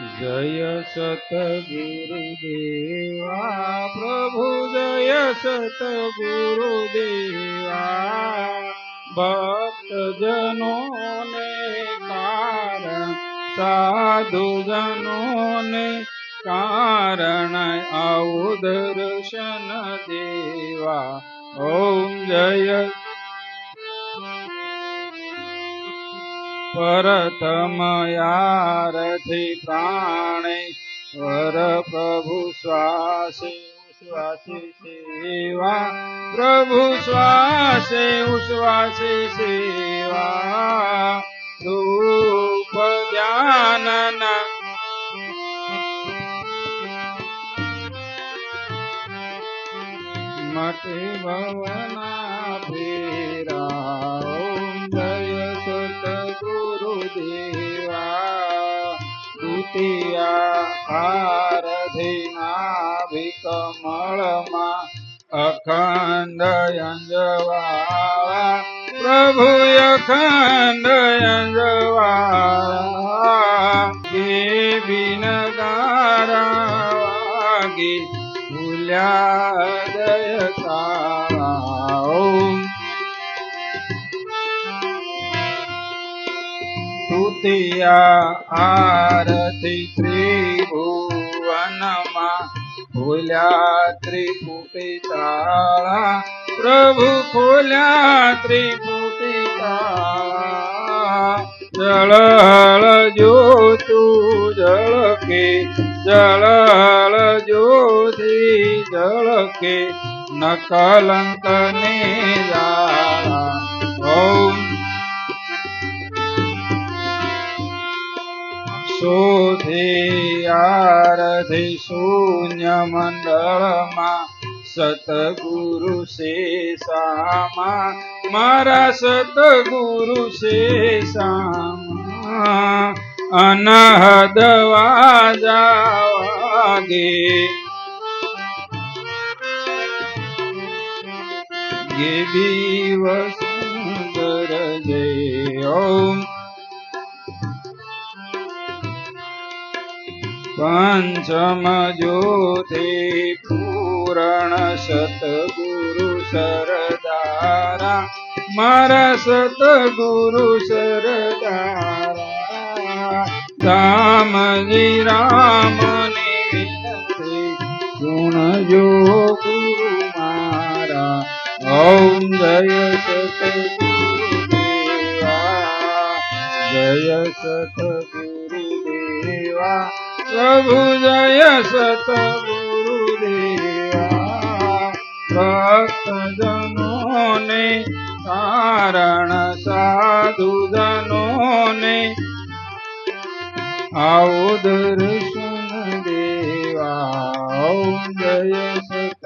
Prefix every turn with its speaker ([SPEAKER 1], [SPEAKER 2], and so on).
[SPEAKER 1] जय सत गुरुदेवा प्रभु जय सत गुरुदेवा भक्त भक्तजनों ने कारण साधुजनों ने कारण, औ दर्शन देवा। ओम जय परतमयारथि प्राणे वर प्रभु श्वासे सेवा। प्रभु श्वासे उश्वासि सेवा। धूप ज्ञानन मठ भवना भीरा સતગુરુ દેવા દ્વિતીયા આરધી નાભિકમળમાં અખંડ અંજવાળા પ્રભુ અખંડ અંજવાળા કે બિન ગારા વાગે ભૂલ્યા દય તૃતીયા આરતી ત્રિભુવનમાં ખોલ્યા ત્રિપુટી તાળા પ્રભુ ખોલ્યા ત્રિપુટી તાળા જળ હળ જોતું જળ કે જળ હળ જોતી જળ શોધે આરધી શૂન્ય મંડળમાં સતગુરુ શેષામાં મારા સતગુરુ શેષામાં અનહદ વાગે ગેબી વસુંદર જય ઓમ પંચમ જ્યોતિ પૂરણ સતગુરુ સરદારા. મારા સતગુરુ સરદારા. રામજી રામને વિનંતી, ગુણ જો ગુરુ મારા. ઓમ જય સતગુરુ દેવા જય સતગુરુ દેવા પ્રભુ જય સતગુરુ દેવા ભક્તજનોને કારણ સાધુજનોને આવો દર્શન દેવા. જય સત